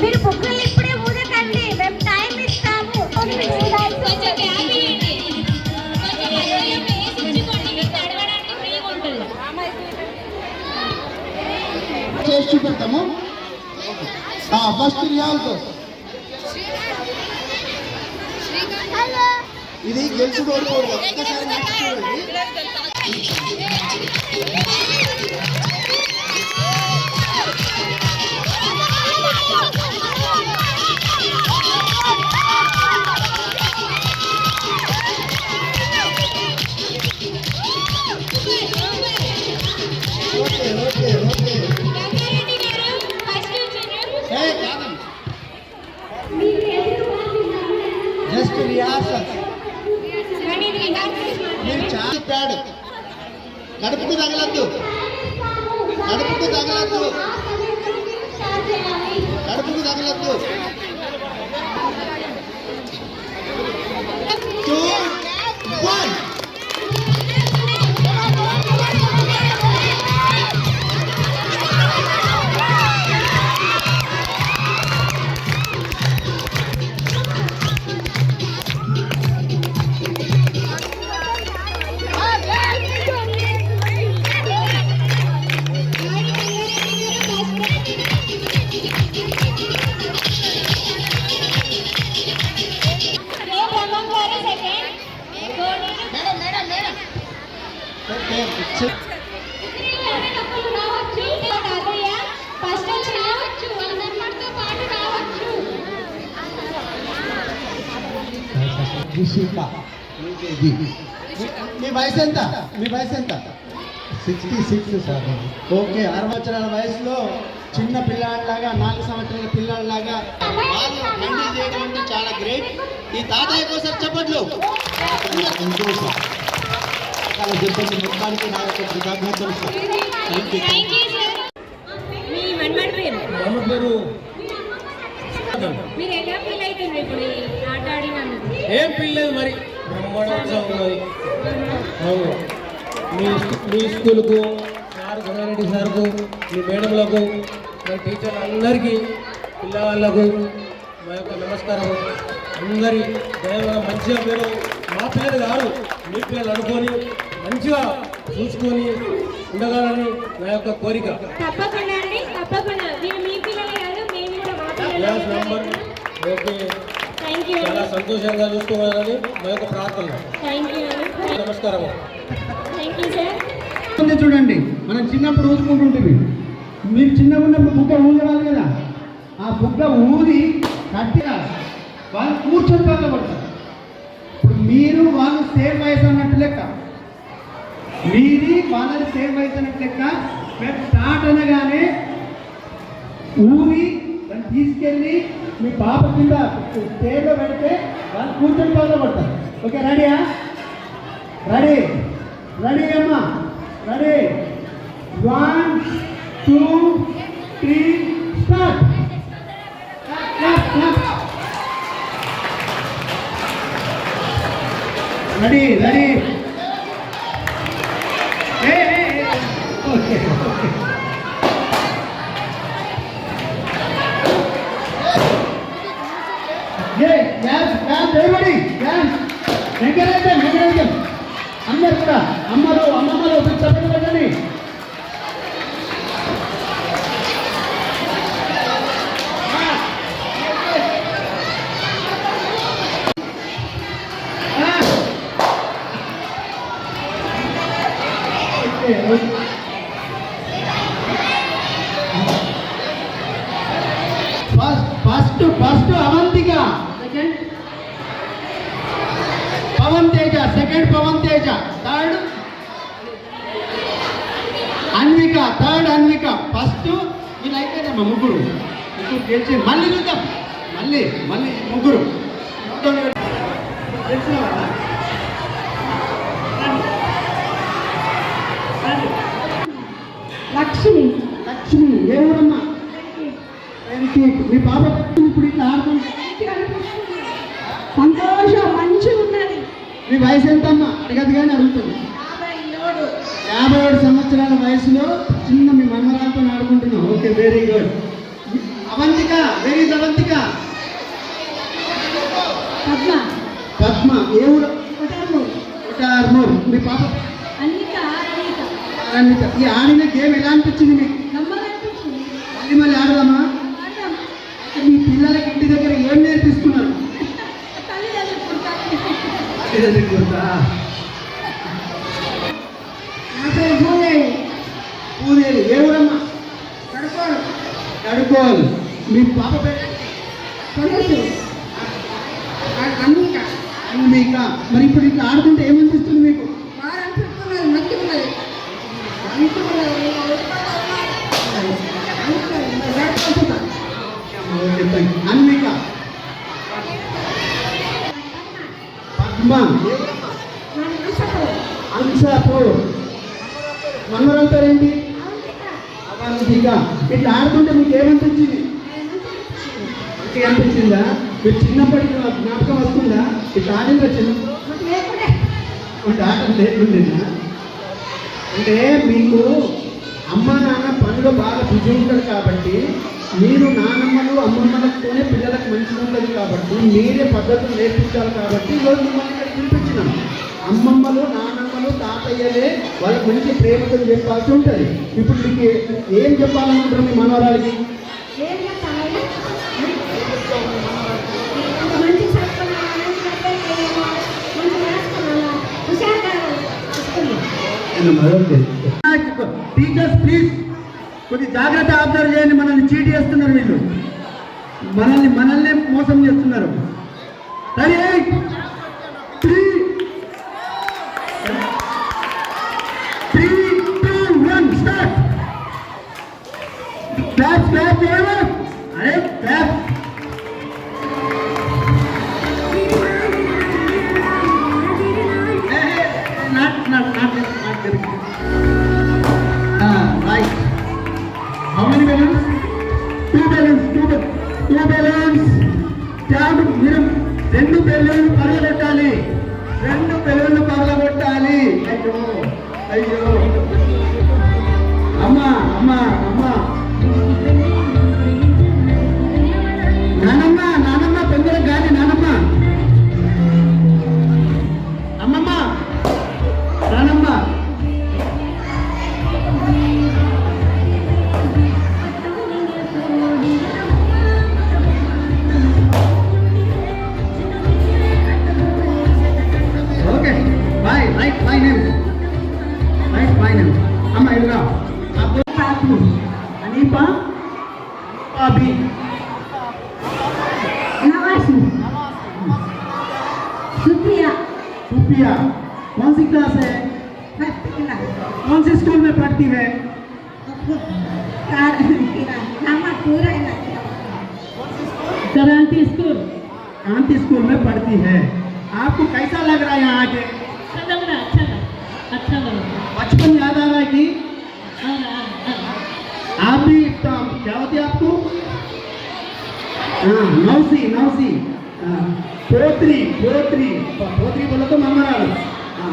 మీరు బుక్కులు ఇప్పుడే ఊదకండి మేము టైం ఇస్తాము. చేసి చూపెడతాము. ఫస్ట్ రియాల్తో ఇది గెలుచుకోరు ఒక్కసారి చూడండి ప్యాడ్ కడుపుకు తగలద్దు కడుపుకు తగలద్దు కడుపుకు తగలద్దు టూ యూకేజీ మీ వయసు ఎంత? మీ వయసు ఎంత? Sixty six sir. ఓకే అరవై సంవత్సరాల వయసులో చిన్న పిల్లాడిలాగా నాలుగు సంవత్సరాల పిల్లాడిలాగా వాళ్ళు హ్యాండిల్ చేయడం అంటే చాలా గ్రేట్ ఈ తాతయ్య కోసం చెప్పట్లు. సంతోషం. చాలా సిబ్బంది మొత్తానికి నా యొక్క కృతజ్ఞతలు sir. Thank you thank you sir మీ మన్మడ్ పేరు మన పేరు మీరు ఎలా ఫీల్ అవుతుంది ఇప్పుడు ఈ ఆట ఆడినందుకు ఏం పిల్లలు మరి? అవును. మీ మీ స్కూల్కు సార్ గంగారెడ్డి సార్కు మీ మేడంలకు మీ టీచర్లు అందరికీ పిల్లవాళ్ళకు మా యొక్క నమస్కారం అందరి దైవంగా మంచిగా మీరు మా పిల్లలు కాదు మీ పిల్లలు అనుకొని మంచిగా చూసుకొని ఉండగలని నా యొక్క కోరిక. తప్పకుండా అండి తప్పకుండా. మీ పిల్లలే కాదు మేము కూడా మా పిల్లలే ఓకే. చాలా సంతోషంగా చూసుకోవాలని మా యొక్క ప్రార్థన. నమస్కారం. చూడండి మనం చిన్నప్పుడు ఊదుకుంటుంటుంది మీరు చిన్నగా ఉన్నప్పుడు బుగ్గ ఊదేవాళ్ళు కదా? ఆ బుగ్గ ఊది కట్టిగా వాళ్ళు కూర్చొని పడతారు. ఇప్పుడు మీరు వాళ్ళు సేమ్ వయసు అన్నట్టు లెక్క. మీది వాళ్ళది సేమ్ వయసు అన్నట్టు లెక్క. స్టార్ట్ అనగానే ఊరి దాన్ని తీసుకెళ్ళి మీ పాప కింద స్టేజ్లో పెడితే వాళ్ళు కూర్చొని పడతారు ఓకే రెడీయా? రెడీ? రెడీ అమ్మా? Ready? One two three start ready ready. Third Anvika third Anvika first వీళ్ళు అయిపోయిందమ్మా ముగ్గురు. ముగ్గురు గెలిచి మళ్ళీ చూద్దాం. మళ్ళీ మళ్ళీ ముగ్గురు. లక్ష్మి. లక్ష్మి ఏ ఊరమ్మా మీ పాప ఇప్పుడు ఇట్లా ఆడుతుంది సంతోషం. మీ వయసు ఎంతమ్మా? అడగదు కానీ అడుగుతుంది. యాభై ఏడు. సంవత్సరాల వయసులో చిన్న మీ మనమరాలతో ఆడుకుంటున్నాం okay very good Avantika very Avantika. Padma. Padma ఏ ఊరు? మీ పాప? అన్విత. ఈ ఆడిన గేమ్ ఎలా అనిపించింది మీకు? నమ్మకనిపించింది మళ్ళీ ఆడదామా మీ పిల్లలకి ఇంటి దగ్గర ఏం నేర్పిస్తున్నారు పూదేవి ఏ ఊరమ్మా కడుకోల్ మీ పాప పేరు అన్విక మరి ఇప్పుడు ఇట్లా ఆడుతుంటే ఏమనిపిస్తుంది మీకు ఓకే అమ్మ యూ అన్విక పద్మ ఏంటి అవంతిక ఇట్లా ఆడుతుంటే మీకు ఏమనిపించింది అనిపించిందా మీరు చిన్నప్పటి జ్ఞాపకం వస్తుందా? ఇట్లా ఆడిందా చిన్న అంటే ఆట లేకుండా అంటే మీకు అమ్మ నాన్న పనిలో బాగా బిజీ ఉంటారు కాబట్టి మీరు నానమ్మలు అమ్మమ్మలతోనే పిల్లలకు మంచిగా ఉంటుంది కాబట్టి మీరే పద్ధతులు నేర్పించాలి కాబట్టి ఈరోజు మిమ్మల్ని ఇక్కడ పిలిపించినాం. అమ్మమ్మలు నానమ్మలు తాతయ్యలే వాళ్ళకి మంచి ప్రేమతో చెప్పాల్సి ఉంటుంది. ఇప్పుడు మీకు ఏ- చెప్పాలనుకుంటారు మీ మనవరాలకి? మంచి మంచి మంచి టీచర్స్ ప్లీజ్ కొద్ది జాగ్రత్త అబ్జర్వ్ చేయండి మనల్ని చీట్ చేస్తున్నారు వీళ్ళు. మనల్ని మనల్ని మోసం చేస్తున్నారు. Ready three three two one start clap clap అరే క్లాప్ టూ బెలూన్స్ balloons. ట్యాబ్ మీరు రెండు బెలూన్లు పగలగొట్టాలి రెండు బెలూన్లు పగలగొట్టాలి అయ్యో అయ్యో कौन सी क्लास है कौन से स्कूल में पढ़ती है? क्रांति स्कूल? क्रांति स्कूल। में पढ़ती है आपको कैसा लग रहा है यहाँ आके? अच्छा लग रहा है अच्छा लग अच्छा लग क्या होती है आपको? हाँ नौसी नौसी। हाँ, पोत्री पोत्री। पोत्री बोलो तो मनमराल। हाँ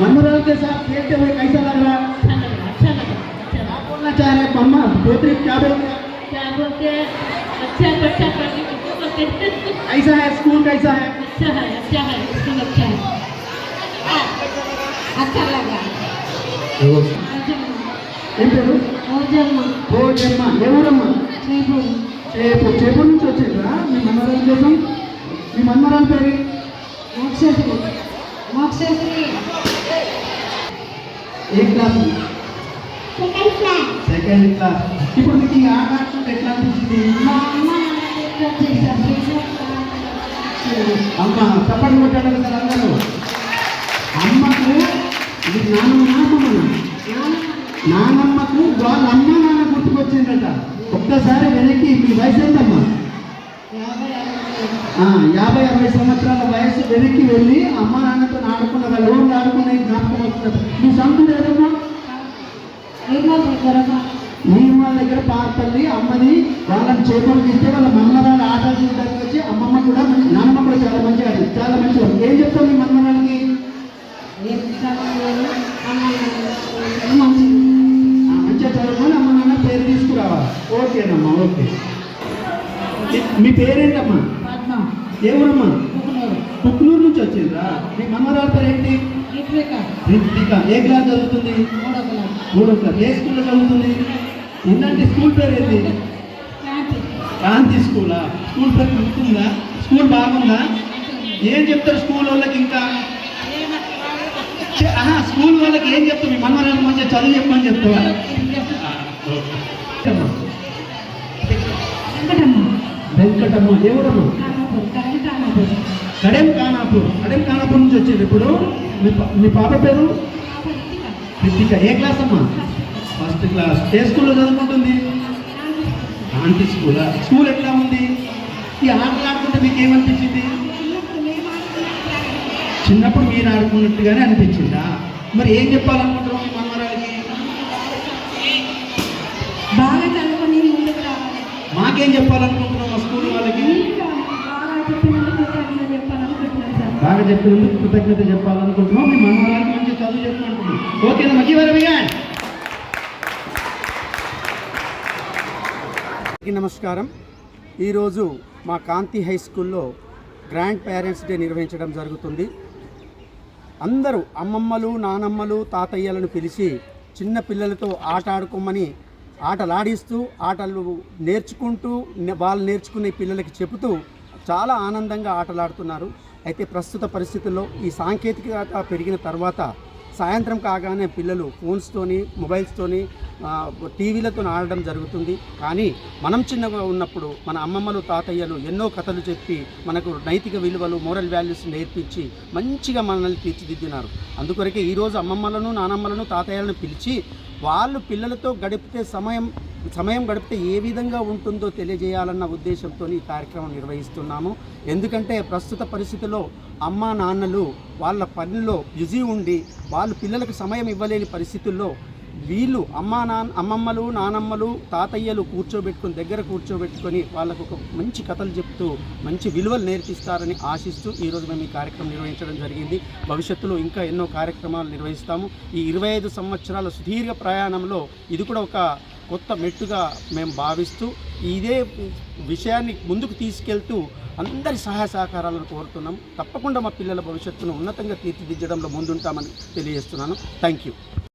मनमराल के साथ खेलते हुए कैसा लग रहा? अच्छा लग रहा अच्छा लग रहा अच्छा रहा। बोलना चाह रहे हैं मम्मा पोत्री क्या बोलते हैं? क्या बोलते हैं? अच्छा बच्चा बोलते हैं कैसा है स्कूल कैसा है? अच्छा है अच्छा है स्कूल अच्छा है। अच्छा लगा పేరు భోజమ్మ ఎవరమ్మా? చేపు. చేపు. నుంచి వచ్చిండ్రా? మీ మన్మరాల కోసం మీ మన్మరాల పేరు? ఏ class? Second class. Second class. ఇప్పుడు మీకు ఈ ఆట ఎట్లా అనిపించింది? అమ్మ చప్పటి కొట్టాడు సార్ అందరూ? అమ్మకు ఇది నానమ్మ నాన్నమ్మ నానమ్మకు వాళ్ళ అమ్మ నాన్న గుర్తుకొచ్చిందట. ఒక్కసారి వెనక్కి మీ వయసు ఎంతమ్మా? యాభై అరవై సంవత్సరాల వయసు వెనక్కి వెళ్ళి అమ్మ నాన్నతో ఆడుకున్న వాళ్ళు ఊళ్ళో ఆడుకునే జ్ఞాపకం వస్తుంది? మీ సంతులు ఏదమ్మా మీ వాళ్ళ దగ్గర పార్పల్లి అమ్మని వాళ్ళని చేపలు తీస్తే వాళ్ళ మమ్మరాలు ఆట చూడడానికి వచ్చి అమ్మమ్మ కూడా నాన్నమ్మ కూడా చాలా మంచిగా చాలా మంచిగా ఉంది. ఏం చెప్తాం మీ మన్మరాలకి? ఓకే. మీ- పేరేంటమ్మా? ఏ ఊరమ్మా కుక్నూరు. నుంచి వచ్చిండ్రా? మీ పేరు ఏంటి? రిత్విక. ఏ క్లాస్ చదువుతుంది? మూడో క్లాస్. ఏ స్కూల్లో చదువుతుంది? ఏంటంటే స్కూల్ పేరు ఏంటి? క్రాంతి స్కూలా? స్కూల్ పేరు గుర్తుందా? స్కూల్ బాగుందా? ఏం చెప్తారు స్కూల్ వాళ్ళకి ఇంకా? స్కూల్ వాళ్ళకి ఏం చెప్తావు? మీ మనవరాలు మంచిగా చదువు చెప్పమని చెప్తావా? వెంకటమ్మ ఎవరమ్మ కడెం కానాపూర్. కడెం కానాపూర్ నుంచి వచ్చారు ఇప్పుడు మీ పా- మీ పాప పేరు? రితిక ఏ క్లాస్ అమ్మా? First class. ఏ స్కూల్లో చదువుకుంటుంది? ఆంటీ స్కూలా? స్కూల్ ఎట్లా ఉంది? ఈ ఆటలు ఆడుకుంటే మీకు ఏమనిపించింది? చిన్నప్పుడు మీరు ఆడుకున్నట్టుగానే అనిపించిందా? మరి ఏం చెప్పాలనుకుంటున్నాం చెప్పినందుకు కృతజ్ఞత చెప్పాలనుకుంటున్నాం. మీ మనవరాలకి మంచి చదువు చెప్పమంటున్నాం ఓకేనా మంచి వరవిగా నమస్కారం. ఈరోజు మా కాంతి హై స్కూల్లో గ్రాండ్ పేరెంట్స్ డే నిర్వహించడం జరుగుతుంది. అందరూ అమ్మమ్మలు నానమ్మలు తాతయ్యలను పిలిచి చిన్న పిల్లలతో ఆట ఆడుకోమని ఆటలాడిస్తూ ఆటలు నేర్చుకుంటూ నే- వాళ్ళు నేర్చుకునే పిల్లలకి చెబుతూ చాలా ఆనందంగా ఆటలాడుతున్నారు. అయితే ప్రస్తుత పరిస్థితుల్లో ఈ సాంకేతికత పెరిగిన తర్వాత సాయంత్రం కాగానే పిల్లలు ఫోన్స్తోని మొబైల్స్తోని టీవీలతో ఆడడం జరుగుతుంది. కానీ మనం చిన్నగా ఉన్నప్పుడు మన అమ్మమ్మలు తాతయ్యలు ఎన్నో కథలు చెప్పి మనకు నైతిక విలువలు మోరల్ వాల్యూస్ నేర్పించి మంచిగా మనల్ని తీర్చిదిద్దినారు. అందుకొరకే ఈరోజు అమ్మమ్మలను నానమ్మలను తాతయ్యలను పిలిచి వాళ్ళు పిల్లలతో గడిపితే సమయం సమయం గడిపితే ఏ విధంగా ఉంటుందో తెలియజేయాలన్న ఉద్దేశంతో ఈ కార్యక్రమం నిర్వహిస్తున్నాము. ఎందుకంటే ప్రస్తుత పరిస్థితిలో అమ్మా నాన్నలు వాళ్ళ పనిలో బిజీ ఉండి వాళ్ళు పిల్లలకు సమయం ఇవ్వలేని పరిస్థితుల్లో వీళ్ళు అమ్మా నాన్న అమ్మమ్మలు నానమ్మలు తాతయ్యలు కూర్చోబెట్టుకొని దగ్గర కూర్చోబెట్టుకొని వాళ్ళకు ఒక మంచి కథలు చెప్తూ మంచి విలువలు నేర్పిస్తారని ఆశిస్తూ ఈరోజు మేము ఈ కార్యక్రమం నిర్వహించడం జరిగింది. భవిష్యత్తులో ఇంకా ఎన్నో కార్యక్రమాలు నిర్వహిస్తాము. ఈ ఇరవై ఐదు సంవత్సరాల సుదీర్ఘ ప్రయాణంలో ఇది కూడా ఒక కొత్త మెట్టుగా మేము భావిస్తూ ఇదే విషయాన్ని ముందుకు తీసుకెళ్తూ అందరి సహాయ సహకారాలను కోరుతున్నాం. తప్పకుండా మా పిల్లల భవిష్యత్తును ఉన్నతంగా తీర్చిదిద్దడంలో ముందుంటామని తెలియజేస్తున్నాను. Thank you.